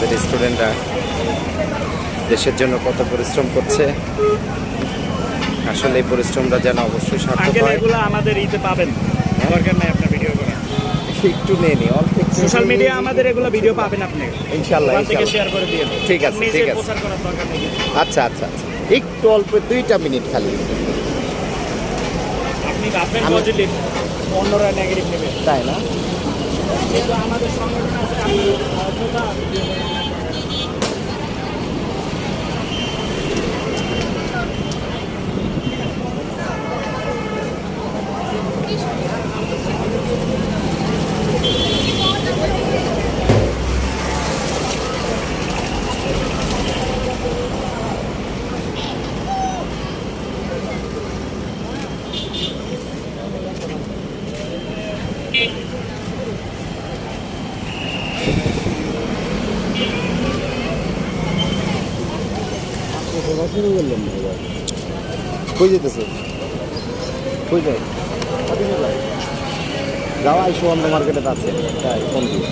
আমাদের স্টুডেন্টরা দেশের জন্য কত পরিশ্রম করছে। আসলে এই পরিশ্রমটা যেন অবশ্যই সার্থক হয়। এগুলো আমাদের ইতে পাবেন। দরকার নাই আপনার ভিডিও করা? একটু নিয়ে নি অল্প সোশ্যাল মিডিয়া আমাদের এগুলো ভিডিও পাবেন আপনি। থেকে ইনশাল্লাহ। শেয়ার করে দিয়ে ঠিক আছে, ঠিক আছে। প্রচার করার দরকার নেই। আচ্ছা আচ্ছা আচ্ছা। একটু অল্প দুইটা মিনিট খালি। আপনি ভাববেন পজিটিভ অন্যরা নেগেটিভ নেবেন তাই না? আমাদের সংগঠন আছে আপনি অযথা কই যেতেছে? কই যাই যাওয়া অন্য মার্কেটে আছে তাই ফোন দিকে